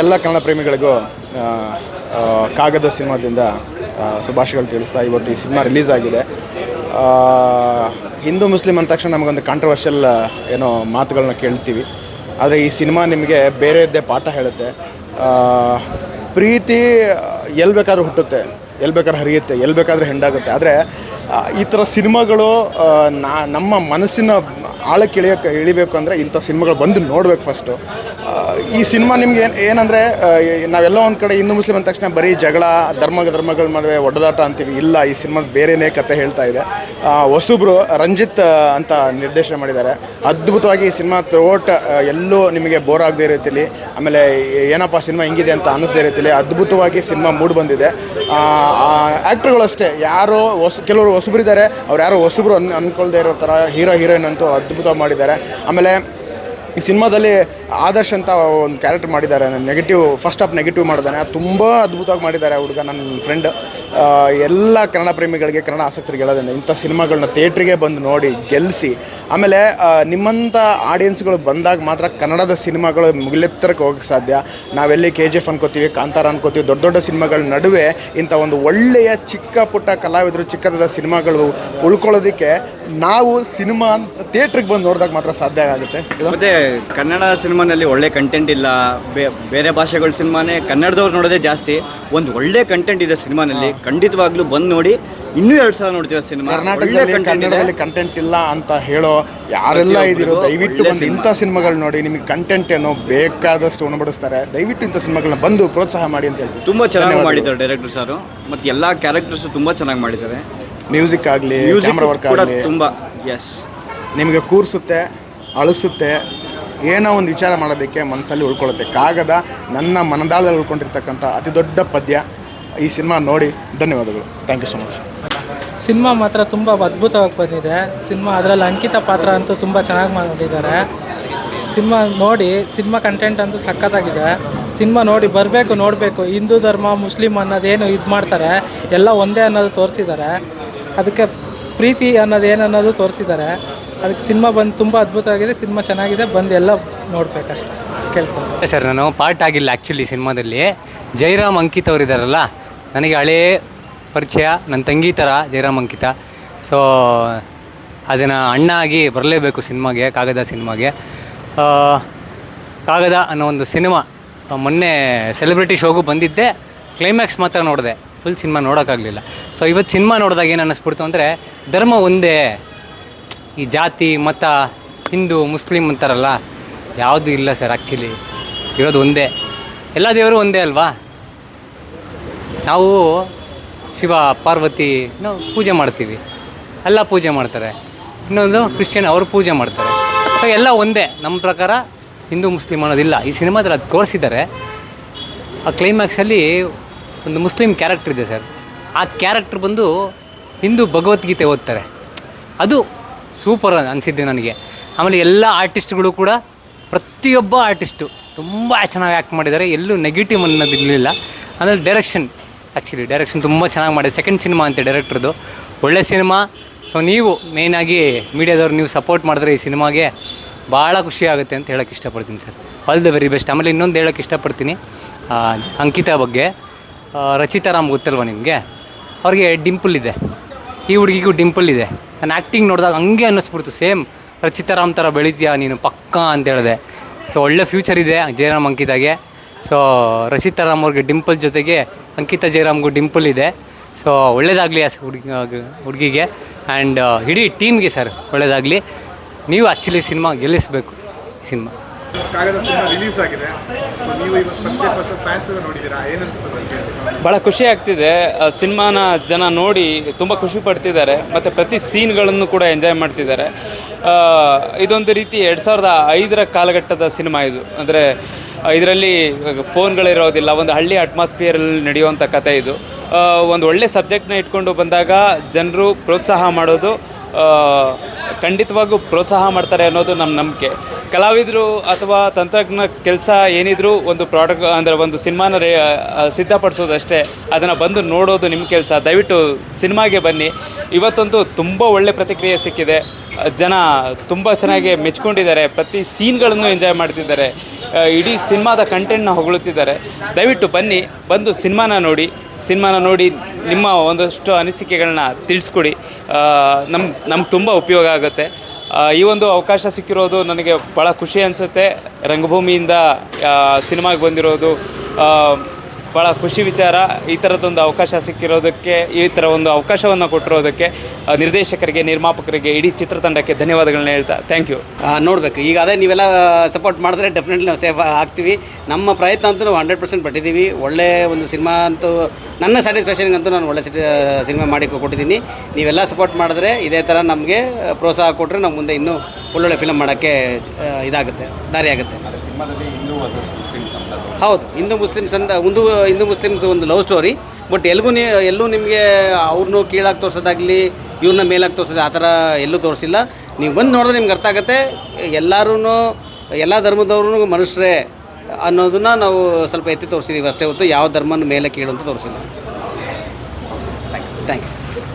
ಎಲ್ಲ ಕನ್ನಡ ಪ್ರೇಮಿಗಳಿಗೂ ಕಾಗದ ಸಿನಿಮಾದಿಂದ ಶುಭಾಶಯಗಳು ತಿಳಿಸ್ತಾ ಇವತ್ತು ಈ ಸಿನಿಮಾ ರಿಲೀಸ್ ಆಗಿದೆ. ಹಿಂದೂ ಮುಸ್ಲಿಂ ಅಂದ ತಕ್ಷಣ ನಮಗೊಂದು ಕಾಂಟ್ರವರ್ಷಿಯಲ್ ಏನೋ ಮಾತುಗಳನ್ನ ಕೇಳ್ತೀವಿ. ಆದರೆ ಈ ಸಿನಿಮಾ ನಿಮಗೆ ಬೇರೆಯದ್ದೇ ಪಾಠ ಹೇಳುತ್ತೆ. ಪ್ರೀತಿ ಎಲ್ಲಿ ಬೇಕಾದ್ರೂ ಹುಟ್ಟುತ್ತೆ ಎಲ್ಲಿ ಬೇಕಾದ್ರೂ ಹರಿಯುತ್ತೆ ಎಲ್ಲಿ ಬೇಕಾದ್ರೂ ಹೆಂಡಾಗುತ್ತೆ. ಆದರೆ ಈ ಥರ ಸಿನಿಮಾಗಳು ನಾ, ನಮ್ಮ ಮನಸ್ಸಿನ ಆಳಕ್ಕೆ ಇಳಿಯೋಕ್ಕೆ ಇಳಿಬೇಕು ಅಂದರೆ ಇಂಥ ಸಿನಿಮಾಗಳು ಬಂದು ನೋಡ್ಬೇಕು ಫಸ್ಟು ಈ ಸಿನಿಮಾ ನಿಮ್ಗೆ ಏನು, ಏನಂದರೆ ನಾವೆಲ್ಲ ಒಂದು ಕಡೆ ಹಿಂದೂ, ಮುಸ್ಲಿಂ ಅಂದ ತಕ್ಷಣ ಬರೀ ಜಗಳ, ಧರ್ಮ, ಧರ್ಮಗಳ ನಡುವೆ ಒಡೆದಾಟ ಅಂತೀವಿ. ಇಲ್ಲ, ಈ ಸಿನಿಮಾ ಬೇರೆನೇ ಕತೆ ಹೇಳ್ತಾ ಇದೆ. ಹೊಸಬ್ರು ರಂಜಿತ್ ಅಂತ ನಿರ್ದೇಶನ ಮಾಡಿದ್ದಾರೆ. ಅದ್ಭುತವಾಗಿ ಈ ಸಿನಿಮಾ ಥ್ರೋಟ್ ಎಲ್ಲೂ ನಿಮಗೆ ಬೋರ್ ಆಗದೆ ರೀತಿಲಿ ಆಮೇಲೆ ಏನಪ್ಪ ಸಿನಿಮಾ ಹಿಂಗಿದೆ ಅಂತ ಅನ್ನಿಸ್ದೇ ರೀತಿಲಿ ಅದ್ಭುತವಾಗಿ ಸಿನಿಮಾ ಮೂಡ್ ಬಂದಿದೆ. ಆ್ಯಕ್ಟ್ರುಗಳು ಅಷ್ಟೇ. ಯಾರೋ ಹೊಸ, ಕೆಲವರು ಹೊಸಬ್ರಿದ್ದಾರೆ. ಅವ್ರು ಯಾರೋ ಹೊಸಬ್ರು ಅನ್, ಅನ್ಕೊಳ್ದೇ ಇರೋ ಥರ ಹೀರೋ, ಹೀರೋಯಿನ್ ಅಂತೂ ಅದ್ಭುತವಾಗಿ ಮಾಡಿದ್ದಾರೆ. ಆಮೇಲೆ ಈ ಸಿನಿಮಾದಲ್ಲಿ ಆದರ್ಶ್ ಅಂತ ಒಂದು ಕ್ಯಾರೆಕ್ಟರ್ ಮಾಡಿದ್ದಾರೆ. ನೆಗೆಟಿವ್ ಫಸ್ಟ್ ಆಫ್ ನೆಗೆಟಿವ್ ಮಾಡಿದ್ದಾನೆ. ತುಂಬ ಅದ್ಭುತವಾಗಿ ಮಾಡಿದ್ದಾರೆ ಹುಡುಗ, ನನ್ನ ಫ್ರೆಂಡ್ ಎಲ್ಲ ಕನ್ನಡ ಪ್ರೇಮಿಗಳಿಗೆ ಕನ್ನಡ ಆಸಕ್ತರಿಗೆ ಹೇಳೋದ್ರಿಂದ ಇಂಥ ಸಿನಿಮಾಗಳನ್ನ ಥಿಯೇಟ್ರಿಗೆ ಬಂದು ನೋಡಿ ಗೆಲ್ಲಿಸಿ ಆಮೇಲೆ ನಿಮ್ಮಂಥ ಆಡಿಯನ್ಸ್ಗಳು ಬಂದಾಗ ಮಾತ್ರ ಕನ್ನಡದ ಸಿನಿಮಾಗಳು ಮುಗಿಲೆತ್ತರಕ್ಕೆ ಹೋಗಕ್ಕೆ ಸಾಧ್ಯ. ನಾವೆಲ್ಲಿ ಕೆ ಜಿ ಎಫ್ ಅನ್ಕೋತೀವಿ ಕಾಂತಾರ ಅನ್ಕೋತೀವಿ ದೊಡ್ಡ ದೊಡ್ಡ ಸಿನಿಮಾಗಳ ನಡುವೆ ಇಂಥ ಒಂದು ಒಳ್ಳೆಯ ಚಿಕ್ಕ ಪುಟ್ಟ ಕಲಾವಿದರು ಚಿಕ್ಕದಾದ ಸಿನಿಮಾಗಳು ಉಳ್ಕೊಳ್ಳೋದಕ್ಕೆ ನಾವು ಸಿನಿಮಾ ಥಿಯೇಟ್ರಿಗೆ ಬಂದು ನೋಡಿದಾಗ ಮಾತ್ರ ಸಾಧ್ಯ ಆಗುತ್ತೆ. ಮತ್ತೆ ಕನ್ನಡ ಸಿನಿಮಾನಲ್ಲಿ ಒಳ್ಳೆ ಕಂಟೆಂಟ್ ಇಲ್ಲ. ಬೇ- ಬೇರೆ ಭಾಷೆಗಳ ಸಿನಿಮಾನೇ ಕನ್ನಡದವ್ರು ನೋಡೋದೇ ಜಾಸ್ತಿ. ಒಂದು ಒಳ್ಳೆ ಕಂಟೆಂಟ್ ಇದೆ ಸಿನಿಮಾನಲ್ಲಿ ಖಂಡಿತವಾಗ್ಲೂ ಬಂದು ನೋಡಿ ಇನ್ನೂ ಎರಡು ಸಾವಿರ ನೋಡ್ತೀವಿ ಸಿನಿಮಾ? ಕರ್ನಾಟಕದಲ್ಲಿ ಕನ್ನಡದಲ್ಲಿ ಕಂಟೆಂಟ್ ಇಲ್ಲ ಅಂತ ಹೇಳೋ ಯಾರೆಲ್ಲ ಇದಿರೋ ದಯವಿಟ್ಟು ಬಂದು ಇಂಥ ಸಿನಿಮಾಗಳು ನೋಡಿ ನಿಮಗೆ ಕಂಟೆಂಟ್ ಏನೋ ಬೇಕಾದಷ್ಟು ಉಣಬಡಿಸ್ತಾರೆ. ದಯವಿಟ್ಟು ಇಂಥ ಸಿನಿಮಾಗಳನ್ನ ಬಂದು ಪ್ರೋತ್ಸಾಹ ಮಾಡಿ ಅಂತ ಹೇಳ್ತೀವಿ ತುಂಬ ಚೆನ್ನಾಗಿ ಮಾಡಿದ್ದಾರೆ ಡೈರೆಕ್ಟರ್ ಸಾರು. ಮತ್ತು ಎಲ್ಲ ಕ್ಯಾರೆಕ್ಟರ್ಸ್ ತುಂಬ ಚೆನ್ನಾಗಿ ಮಾಡಿದ್ದಾರೆ. ಮ್ಯೂಸಿಕ್ ಆಗಲಿ ಮ್ಯೂಸಿಕ್ ವರ್ಕ್ ಆಗಲಿ ತುಂಬ ಎಸ್ ನಿಮಗೆ ಕೂರಿಸುತ್ತೆ ಅಳಿಸುತ್ತೆ ಏನೋ ಒಂದು ವಿಚಾರ ಮಾಡೋದಕ್ಕೆ ಮನಸ್ಸಲ್ಲಿ ಉಳ್ಕೊಳ್ಳುತ್ತೆ. ಕಾಗದ ನನ್ನ ಮನದಾಳದಲ್ಲಿ ಉಳ್ಕೊಂಡಿರ್ತಕ್ಕಂಥ ಅತಿ ದೊಡ್ಡ ಪದ್ಯ. ಈ ಸಿನಿಮಾ ನೋಡಿ ಧನ್ಯವಾದಗಳು. Thank you so much cinema ಮಾತ್ರ ತುಂಬ ಅದ್ಭುತವಾಗಿ ಬಂದಿದೆ. ಸಿನಿಮಾ ಅದರಲ್ಲಿ ಅಂಕಿತ ಪಾತ್ರ ಅಂತೂ ತುಂಬ ಚೆನ್ನಾಗಿ ಮಾಡಿದ್ದಾರೆ. ಸಿನಿಮಾ ನೋಡಿ ಸಿನಿಮಾ ಕಂಟೆಂಟ್ ಅಂತೂ ಸಖತ್ತಾಗಿದೆ. ಸಿನಿಮಾ ನೋಡಿ ಬರಬೇಕು ನೋಡಬೇಕು. ಹಿಂದೂ ಧರ್ಮ ಮುಸ್ಲಿಂ ಅನ್ನೋದೇನು ಇದು ಮಾಡ್ತಾರೆ ಎಲ್ಲ ಒಂದೇ ಅನ್ನೋದು ತೋರಿಸಿದ್ದಾರೆ. ಅದಕ್ಕೆ ಪ್ರೀತಿ ಅನ್ನೋದು ಏನು ಅನ್ನೋದು ತೋರಿಸಿದ್ದಾರೆ. ಅದಕ್ಕೆ ಸಿನಿಮಾ ಬಂದು ತುಂಬ ಅದ್ಭುತವಾಗಿದೆ. ಸಿನಿಮಾ ಚೆನ್ನಾಗಿದೆ. ಬಂದು ಎಲ್ಲ ನೋಡ್ಬೇಕಷ್ಟೆ. ಕೇಳ್ಕೊಂಡು. ಸರ್ ನಾನು ಪಾರ್ಟ್ ಆಗಿಲ್ಲ ಆ್ಯಕ್ಚುಲಿ ಸಿನಿಮಾದಲ್ಲಿ. ಜೈರಾಮ್ ಅಂಕಿತ್ ಅವರಿದ್ದಾರಲ್ಲ ಇದ್ದಾರಲ್ಲ ನನಗೆ ಹಳೇ ಪರಿಚಯ, ನನ್ನ ತಂಗಿ ಥರ ಜಯರಾಮ್ ಅಂಕಿತ. ಸೊ ಅದನ್ನು ಅಣ್ಣ ಆಗಿ ಬರಲೇಬೇಕು ಸಿನಿಮಾಗೆ, ಕಾಗದ ಸಿನಿಮಾಗೆ. ಕಾಗದ ಅನ್ನೋ ಒಂದು ಸಿನಿಮಾ ಮೊನ್ನೆ ಸೆಲೆಬ್ರಿಟಿ ಶೋಗೂ ಬಂದಿದ್ದೆ. ಕ್ಲೈಮ್ಯಾಕ್ಸ್ ಮಾತ್ರ ನೋಡಿದೆ. ಫುಲ್ ಸಿನಿಮಾ ನೋಡೋಕ್ಕಾಗಲಿಲ್ಲ. ಸೊ ಇವತ್ತು ಸಿನಿಮಾ ನೋಡಿದಾಗ ಏನು ಅನ್ನಿಸ್ಬಿಡ್ತು ಅಂದರೆ, ಧರ್ಮ ಒಂದೇ. ಈ ಜಾತಿ, ಮತ, ಹಿಂದೂ, ಮುಸ್ಲಿಂ ಅಂತಾರಲ್ಲ, ಯಾವುದೂ ಇಲ್ಲ ಸರ್ ಆ್ಯಕ್ಚುಲಿ ಇರೋದು ಒಂದೇ. ಎಲ್ಲ ದೇವರು ಒಂದೇ ಅಲ್ವಾ? ನಾವು ಶಿವ, ಪಾರ್ವತಿ ಪೂಜೆ ಮಾಡ್ತೀವಿ. ಎಲ್ಲ ಪೂಜೆ ಮಾಡ್ತಾರೆ. ಇನ್ನೊಂದು ಕ್ರಿಶ್ಚಿಯನ್ ಅವರು ಪೂಜೆ ಮಾಡ್ತಾರೆ. ಎಲ್ಲ ಒಂದೇ. ನಮ್ಮ ಪ್ರಕಾರ ಹಿಂದೂ ಮುಸ್ಲಿಮ್ ಅನ್ನೋದಿಲ್ಲ. ಈ ಸಿನಿಮಾದಲ್ಲಿ ಅದು ತೋರಿಸಿದ್ದಾರೆ. ಆ ಕ್ಲೈಮ್ಯಾಕ್ಸಲ್ಲಿ ಒಂದು ಮುಸ್ಲಿಂ ಕ್ಯಾರೆಕ್ಟರ್ ಇದೆ ಸರ್. ಆ ಕ್ಯಾರೆಕ್ಟ್ರ್ ಬಂದು ಹಿಂದೂ ಭಗವದ್ಗೀತೆ ಓದ್ತಾರೆ. ಅದು ಸೂಪರ್ ಅನಿಸಿದ್ದೆ ನನಗೆ. ಆಮೇಲೆ ಎಲ್ಲ ಆರ್ಟಿಸ್ಟ್ಗಳು ಕೂಡ ಪ್ರತಿಯೊಬ್ಬ ಆರ್ಟಿಸ್ಟು ತುಂಬ ಚೆನ್ನಾಗಿ ಆ್ಯಕ್ಟ್ ಮಾಡಿದ್ದಾರೆ. ಎಲ್ಲೂ ನೆಗೆಟಿವ್ ಅನ್ನೋದು ಇರಲಿಲ್ಲ ಆಮೇಲೆ ಡೈರೆಕ್ಷನ್ ಆ್ಯಕ್ಚುಲಿ ಡೈರೆಕ್ಷನ್ ತುಂಬ ಚೆನ್ನಾಗಿ ಮಾಡಿದೆ. ಸೆಕೆಂಡ್ ಸಿನಿಮಾ ಅಂತೆ ಡೈರೆಕ್ಟ್ರದ್ದು ಒಳ್ಳೆ ಸಿನಿಮಾ ಸೊ ನೀವು ಮೇಯ್ನಾಗಿ ಮೀಡಿಯಾದವ್ರು ನೀವು ಸಪೋರ್ಟ್ ಮಾಡಿದ್ರೆ ಈ ಸಿನಿಮಾಗೆ ಭಾಳ ಖುಷಿ ಆಗುತ್ತೆ ಅಂತ ಹೇಳೋಕ್ಕೆ ಇಷ್ಟಪಡ್ತೀನಿ sir. All the very best ಆಮೇಲೆ ಇನ್ನೊಂದು ಹೇಳೋಕ್ಕೆ ಇಷ್ಟಪಡ್ತೀನಿ. ಅಂಕಿತಾ ಬಗ್ಗೆ. ರಚಿತಾ ರಾಮ್ ಗೊತ್ತಲ್ವ ನಿಮಗೆ? ಅವ್ರಿಗೆ ಡಿಂಪಲ್ ಇದೆ. ಈ ಹುಡುಗಿಗೂ ಡಿಂಪಲ್ ಇದೆ. ನಾನು ಆ್ಯಕ್ಟಿಂಗ್ ನೋಡಿದಾಗ ಹಂಗೆ ಅನ್ನಿಸ್ಬಿಡ್ತು. ಸೇಮ್ ರಚಿತಾ ರಾಮ್ ಥರ ಬೆಳಿತೀಯಾ ನೀನು ಪಕ್ಕಾ ಅಂತ ಹೇಳಿದೆ. ಸೊ ಒಳ್ಳೆ ಫ್ಯೂಚರ್ ಇದೆ. ಜಯರಾಮ್ ಅಂಕಿತಾಗೆ. ಸೊ ರಚಿತಾ ರಾಮ್ ಅವ್ರಿಗೆ ಡಿಂಪಲ್ ಜೊತೆಗೆ ಅಂಕಿತಾ ಜಯರಾಮ್ಗೂ ಡಿಂಪಲ್ ಇದೆ. ಸೊ ಒಳ್ಳೇದಾಗಲಿ ಆ ಹುಡುಗಿ ಹುಡುಗಿಗೆ. ಆ್ಯಂಡ್ ಇಡೀ ಟೀಮ್ಗೆ ಸರ್ ಒಳ್ಳೇದಾಗಲಿ. ನೀವು ಆ್ಯಕ್ಚುಲಿ ಸಿನಿಮಾ ಗೆಲ್ಲಿಸಬೇಕು ಸಿನಿಮಾ ಕಾಗದ ಸಿನಿಮಾ ರಿಲೀಸ್ ಆಗಿದೆ. ನೀವು ಫಸ್ಟ್ ಫಸ್ಟ್ ಫ್ಯಾನ್ಸ್ ನೋಡಿದ್ದೀರಾ? ಏನು ಅನಿಸ್ತದೆ ಭಾಳ ಖುಷಿ ಆಗ್ತಿದೆ. ಸಿನಿಮಾನ ಜನ ನೋಡಿ ತುಂಬ ಖುಷಿ ಪಡ್ತಿದ್ದಾರೆ. ಮತ್ತು ಪ್ರತಿ ಸೀನ್ಗಳನ್ನು ಕೂಡ ಎಂಜಾಯ್ ಮಾಡ್ತಿದ್ದಾರೆ. ಇದೊಂದು ರೀತಿ ಎರಡು ಸಾವಿರದ ಐದರ ಕಾಲಘಟ್ಟದ ಸಿನಿಮಾ ಇದು. ಅಂದರೆ ಇದರಲ್ಲಿ ಫೋನ್ಗಳಿರೋದಿಲ್ಲ ಒಂದು ಹಳ್ಳಿ ಅಟ್ಮಾಸ್ಫಿಯರಲ್ಲಿ ನಡೆಯುವಂಥ ಕತೆ ಇದು. ಒಂದು ಒಳ್ಳೆ ಸಬ್ಜೆಕ್ಟ್ನ ಇಟ್ಕೊಂಡು ಬಂದಾಗ ಜನರು ಪ್ರೋತ್ಸಾಹ ಮಾಡೋದು ಖಂಡಿತವಾಗೂ ಪ್ರೋತ್ಸಾಹ ಮಾಡ್ತಾರೆ ಅನ್ನೋದು ನಮ್ಮ ನಂಬಿಕೆ. ಕಲಾವಿದರು ಅಥವಾ ತಂತ್ರಜ್ಞ ಕೆಲಸ ಏನಿದ್ರು ಒಂದು ಪ್ರಾಡಕ್ಟ್ ಅಂದರೆ ಒಂದು ಸಿನಿಮಾನ ರೇ ಸಿದ್ಧಪಡಿಸೋದಷ್ಟೇ. ಅದನ್ನು ಬಂದು ನೋಡೋದು ನಿಮ್ಮ ಕೆಲಸ. ದಯವಿಟ್ಟು ಸಿನಿಮಾಗೆ ಬನ್ನಿ. ಇವತ್ತಂತೂ ತುಂಬ ಒಳ್ಳೆ ಪ್ರತಿಕ್ರಿಯೆ ಸಿಕ್ಕಿದೆ. ಜನ ತುಂಬ ಚೆನ್ನಾಗಿ ಮೆಚ್ಕೊಂಡಿದ್ದಾರೆ. ಪ್ರತಿ ಸೀನ್ಗಳನ್ನು ಎಂಜಾಯ್ ಮಾಡ್ತಿದ್ದಾರೆ. ಇಡೀ ಸಿನಿಮಾದ ಕಂಟೆಂಟ್ನ ಹೊಗಳುತ್ತಿದ್ದಾರೆ. ದಯವಿಟ್ಟು ಬನ್ನಿ, ಬಂದು ಸಿನಿಮಾನ ನೋಡಿ. ಸಿನಿಮಾನ ನೋಡಿ ನಿಮ್ಮ ಒಂದಷ್ಟು ಅನಿಸಿಕೆಗಳನ್ನ ತಿಳಿಸ್ಕೊಡಿ. ನಮ್ಮ ನಮ್ಗೆ ತುಂಬ ಉಪಯೋಗ ಆಗುತ್ತೆ. ಈ ಒಂದು ಅವಕಾಶ ಸಿಕ್ಕಿರೋದು ನನಗೆ ಭಾಳ ಖುಷಿ ಅನಿಸುತ್ತೆ. ರಂಗಭೂಮಿಯಿಂದ ಸಿನಿಮಾಗೆ ಬಂದಿರೋದು. ಭಾಳ ಖುಷಿ ವಿಚಾರ. ಈ ಥರದ್ದೊಂದು ಅವಕಾಶ ಸಿಕ್ಕಿರೋದಕ್ಕೆ, ಈ ಥರ ಒಂದು ಅವಕಾಶವನ್ನು ಕೊಟ್ಟಿರೋದಕ್ಕೆ ನಿರ್ದೇಶಕರಿಗೆ, ನಿರ್ಮಾಪಕರಿಗೆ ಇಡೀ ಚಿತ್ರತಂಡಕ್ಕೆ ಧನ್ಯವಾದಗಳನ್ನ ಹೇಳ್ತಾ ಥ್ಯಾಂಕ್ ಯು ನೋಡಬೇಕು. ಈಗ ಅದೇ ನೀವೆಲ್ಲ ಸಪೋರ್ಟ್ ಮಾಡಿದ್ರೆ ಡೆಫಿನೆಟ್ಲಿ ನಾವು ಸೇಫ್ ಆಗ್ತೀವಿ. ನಮ್ಮ ಪ್ರಯತ್ನ ಅಂತೂ ನಾವು ಹಂಡ್ರೆಡ್ ಪರ್ಸೆಂಟ್ ಪಟ್ಟಿದ್ದೀವಿ. ಒಳ್ಳೆ ಒಂದು ಸಿನಿಮಾ ಅಂತೂ, ನನ್ನ ಸ್ಯಾಟಿಸ್ಫ್ಯಾಕ್ಷನ್ಗಂತೂ ನಾನು ಒಳ್ಳೆ ಸಿನಿಮಾ ಮಾಡಿ ಕೊಟ್ಟಿದ್ದೀನಿ. ನೀವೆಲ್ಲ ಸಪೋರ್ಟ್ ಮಾಡಿದ್ರೆ ಇದೇ ಥರ ನಮಗೆ ಪ್ರೋತ್ಸಾಹ ಕೊಟ್ಟರೆ ನಾವು ಮುಂದೆ ಇನ್ನೂ ಒಳ್ಳೊಳ್ಳೆ ಫಿಲಮ್ ಮಾಡೋಕ್ಕೆ ಇದಾಗುತ್ತೆ ದಾರಿ ಆಗುತ್ತೆ ಹೌದು ಹಿಂದೂ ಮುಸ್ಲಿಮ್ಸ್ ಅಂತ ಒಂದು ಹಿಂದೂ ಮುಸ್ಲಿಮ್ಸ್ ಒಂದು ಲವ್ ಸ್ಟೋರಿ ಬಟ್ ಎಲ್ಗೂ ಎಲ್ಲೂ ನಿಮಗೆ ಅವ್ರನ್ನೂ ಕೀಳಾಗಿ ತೋರಿಸೋದಾಗಲಿ ಇವ್ರನ್ನ ಮೇಲಾಗಿ ತೋರಿಸೋದು ಆ ಥರ ಎಲ್ಲೂ ತೋರಿಸಿಲ್ಲ. ನೀವು ಬಂದು ನೋಡಿದ್ರೆ ನಿಮ್ಗೆ ಅರ್ಥ ಆಗುತ್ತೆ ಎಲ್ಲರೂ ಎಲ್ಲ ಧರ್ಮದವ್ರೂ ಮನುಷ್ಯರೇ ಅನ್ನೋದನ್ನ ನಾವು ಸ್ವಲ್ಪ ಎತ್ತಿ ತೋರಿಸಿದ್ದೀವಿ ಅಷ್ಟೇ ಹೊತ್ತು ಯಾವ ಧರ್ಮನ ಮೇಲೆ ಕೀಳು ಅಂತ ತೋರಿಸಿಲ್ಲ. ಥ್ಯಾಂಕ್ಸ್